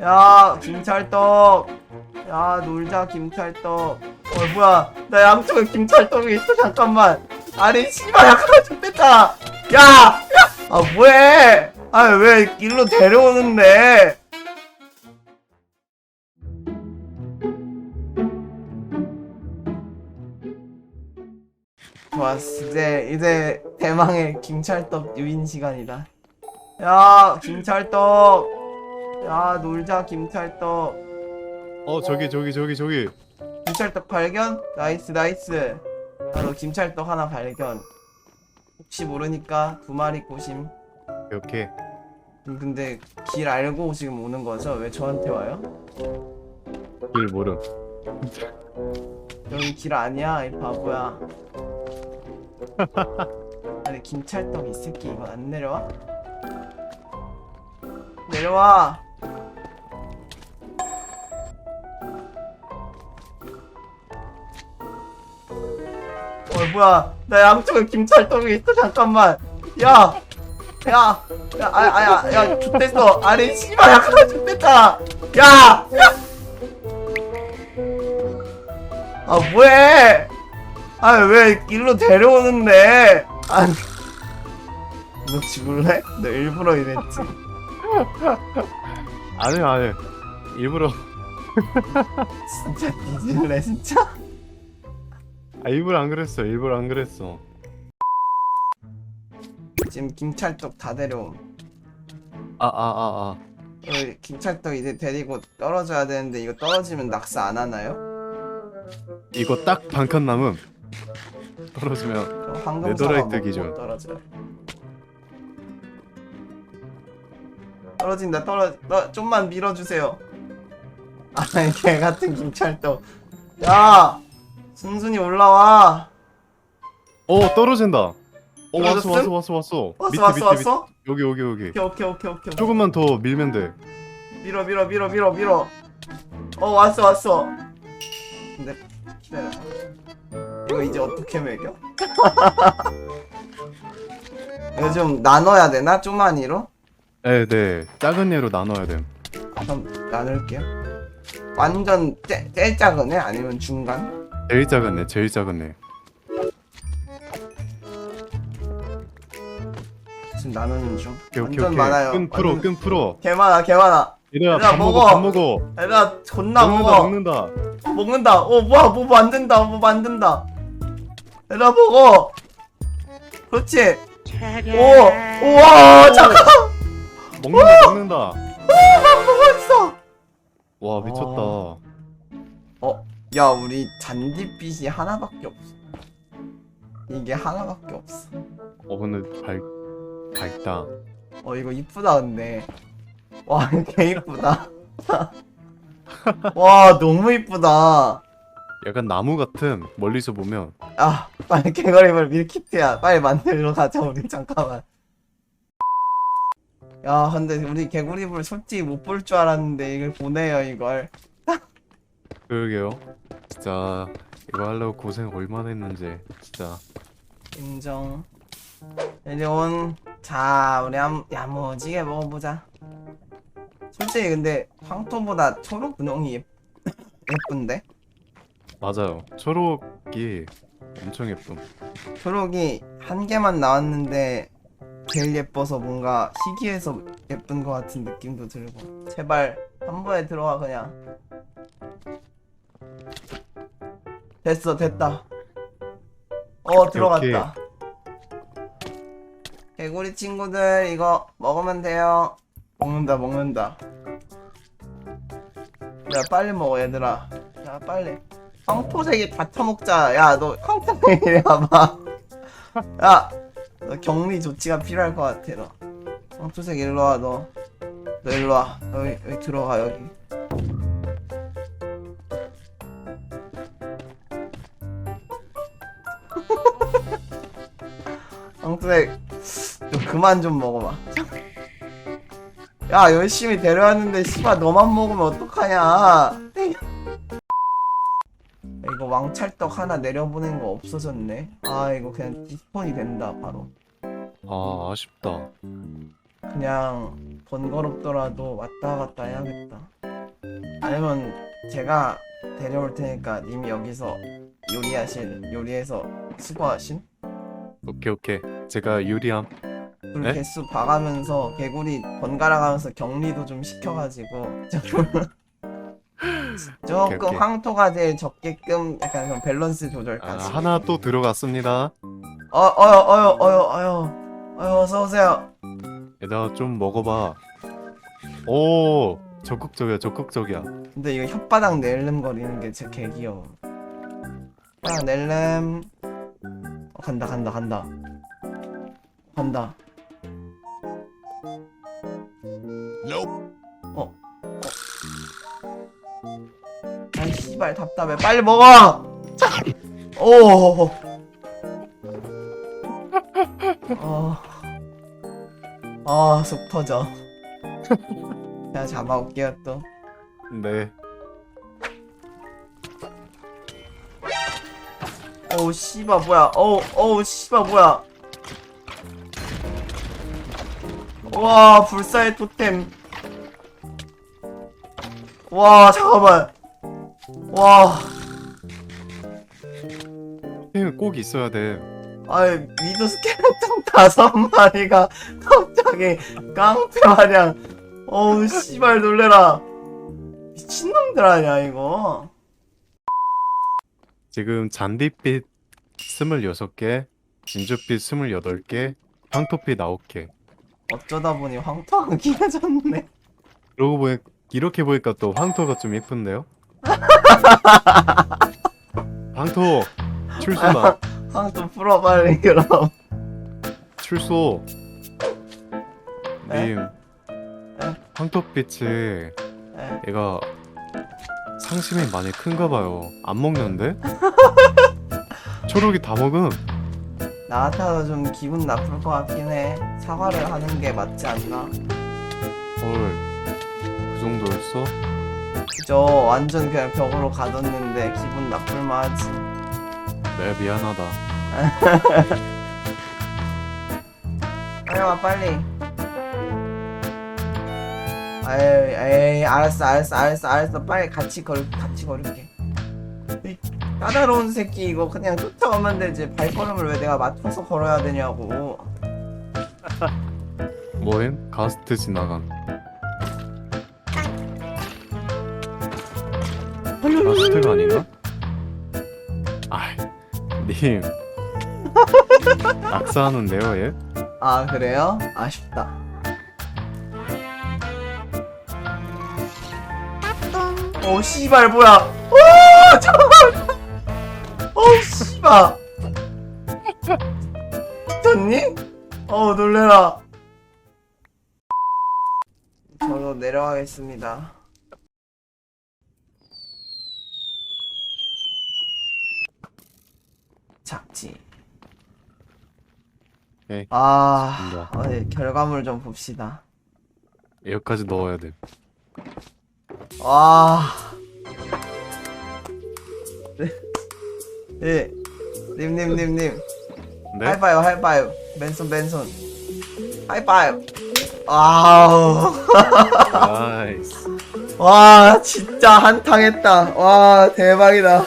야 김찰떡. 야 놀자 김찰떡. 어 뭐야. 나 양쪽에 김찰떡이 있어 잠깐만. 아니 씨발 약간 좀 뺐다. 야아 뭐해? 아왜 일로 데려오는데? 좋았어. 이제 이제 대망의 김찰떡 유인 시간이다. 야 김찰떡 야 놀자 김찰떡. 어 저기 저기 저기 저기. 김찰떡 발견? 나이스 나이스. 나도 김찰떡 하나 발견. 혹시 모르니까 두 마리 꼬심. 이렇게 음, 근데 길 알고 지금 오는 거죠? 왜 저한테 와요? 길 모름. 여기 길 아니야 이 바보야. 아니 김찰떡 이 새끼 이거 안 내려와? 내려와 어 뭐야 나 양쪽에 김찰떡이 있어 잠깐만 야 야, 야, 아, 아, 야, 야, 좋댔어. 아니, 씨발, 약간 좋댔다. 야! 야! 아, 뭐해? 아, 왜 일로 데려오는데? 아, 너 죽을래? 너 일부러 이랬지. 아니 아니 일부러 진짜 뒤질래, 진짜? 아 일부러 안 그랬어 일부러 안 그랬어 지금 김찰떡 다 데려옴. 아 아 아 아 어, 김찰떡 이제 데리고 떨어져야 되는데 이거 떨어지면 낙사 안 하나요? 이거 딱 반칸 남음 떨어지면 네더라이트 기준. 떨어져요. 떨어진다 떨어 너 좀만 밀어주세요. 아이 개 같은 김찰떡. 야 순순히 올라와. 어 떨어진다 어 왔어 떨어졌음? 왔어 왔어 왔어 왔어 밑에 왔어 밑에 왔어? 밑에 여기 여기 여기 오케이 오케이 오케이 오케이. 조금만 더 밀면 돼 밀어 밀어 밀어 밀어 밀어. 어 왔어 왔어. 근데 기다려. 이거 이제 어떻게 매겨? 이거 좀 나눠야 되나 쪼만이로? 네 네 작은 예로 나눠야 돼 그럼 나눌게요. 완전 째, 제일 작은 애 아니면 중간? 제일 작은 애 제일 작은 애 지금 나누는 중. 오케이 오케이 완전 오케이 많아요. 끈 풀어 완전- 끈 풀어 개 많아 개 많아. 얘들아 얘들아, 밥 먹어 먹어. 밥 먹어 얘들아 존나 먹는다 먹어. 먹는다 먹는다. 어 뭐야 뭐 만든다 뭐 만든다. 얘들아 먹어. 그렇지. 오 우와 잠깐 먹는다 먹는다 먹었어. 와 미쳤다 어, 야 우리 잔디빛이 하나밖에 없어. 이게 하나밖에 없어. 어 근데 밝 밝다 어 이거 이쁘다 근데. 와 개 이쁘다. 와 너무 이쁘다. 약간 나무 같은 멀리서 보면 아 빨리 개거리벌 밀키트야. 빨리 만들러 가자 우리 잠깐만. 야 근데 우리 개구리불 솔직히 못 볼 줄 알았는데 이걸 보내요 이걸. 그러게요 진짜 이거 하려고 고생 얼마나 했는지 진짜 인정. 이제 온. 자, 우리 한 야무지게 먹어보자. 솔직히 근데 황토보다 초록 분홍이 예, 예쁜데? 맞아요 초록이 엄청 예쁨 초록이 한 개만 나왔는데 제일 예뻐서 뭔가 희귀해서 예쁜 것 같은 느낌도 들고. 제발 한 번에 들어와 그냥. 됐어, 됐다. 어, 들어갔다. 개구리 친구들 이거 먹으면 돼요. 먹는다 먹는다. 야 빨리 먹어 얘들아. 야 빨리. 황토색이 다 처먹자. 야 너 황토색 이리 와봐. 야, 너 격리 조치가 필요할 것 같아 너. 황토색 일로 와 너. 너 일로 와. 여기 여기 들어가 여기. 황토색 좀 그만 좀 먹어봐. 야 열심히 데려왔는데 씨발 너만 먹으면 어떡하냐. 이거 왕찰떡 하나 내려보낸 거 없어졌네. 아 이거 그냥 디스폰이 된다 바로. 아 아쉽다 그냥 번거롭더라도 왔다 갔다 해야겠다. 아니면 제가 데려올 테니까 님이 여기서 요리하실 요리해서 수거하신 오케이 오케이 제가 유리함 그리고 네? 개수 봐가면서 개구리 번갈아 가면서 격리도 좀 시켜가지고 조금 조금 오케이, 오케이. 황토가 제일 적게끔 약간 그런 밸런스 아, 조절까지. 하나 또 들어갔습니다 어 어여 어여 어여 어여 어여 어서 오세요. 얘들아 좀 먹어봐 오 적극적이야 적극적이야 근데 이거 혓바닥 낼름 거리는 게 진짜 개 귀여워. 혓바닥 낼름. 어, 간다 간다 간다. 간다. 어. 어. 아이 씨발 답답해. 빨리 먹어. 오. 어. 아, 속 터져. 제가 잡아올게요 또. 네 어우 씨발 뭐야 어우 어우 씨발 뭐야 와 불사의 토템. 와 잠깐만. 와. 힘꼭 있어야 돼. 아이 미드 스켈레톤 다섯 마리가 갑자기 깡패 마냥. 어우 씨발 놀래라. 미친놈들 아니야 이거? 지금 잔디빛 26개 진주빛 28개 황토빛 9개 어쩌다 보니 황토가 길어졌네 그러고 보니 이렇게 보니까 또 황토가 좀 예쁜데요? 황토 출소다 황토 풀어 빨리 그럼 출소 네? 님 네? 황토빛이 에. 얘가 상심이 많이 큰가 봐요 안 먹는데? 초록이 다 먹음 나 같아도 좀 기분 나쁠 것 같긴 해. 사과를 하는 게 맞지 않나? 헐 그 정도였어? 그죠? 완전 그냥 벽으로 가뒀는데 기분 나쁠 만 하지. 내가 미안하다 빨리 와 빨리. 에이 에이 알았어 알았어 알았어 알았어 빨리 같이 걸 같이 걸을게. 이 까다로운 새끼 이거 그냥 쫓아오면 되지 발걸음을 왜 내가 맞춰서 걸어야 되냐고. 뭐임? 가스트 지나간 가스트가 아닌가? 아이 님 낙사하는데요 얘? 아 그래요? 아쉽다. 오 씨발 뭐야? 오 잠깐 씨발. 미쳤니? 어 놀래라. 저도 내려가겠습니다. 작지. 오케이. 아, 좋습니다. 어디 결과물 좀 봅시다. 여기까지 넣어야 돼 와. 네. 네. 님님님님. 네? 하이파이브 하이파이브. 맨손 맨손. 하이파이브. 아우. 나이스 와 진짜 한탕했다. 와 대박이다.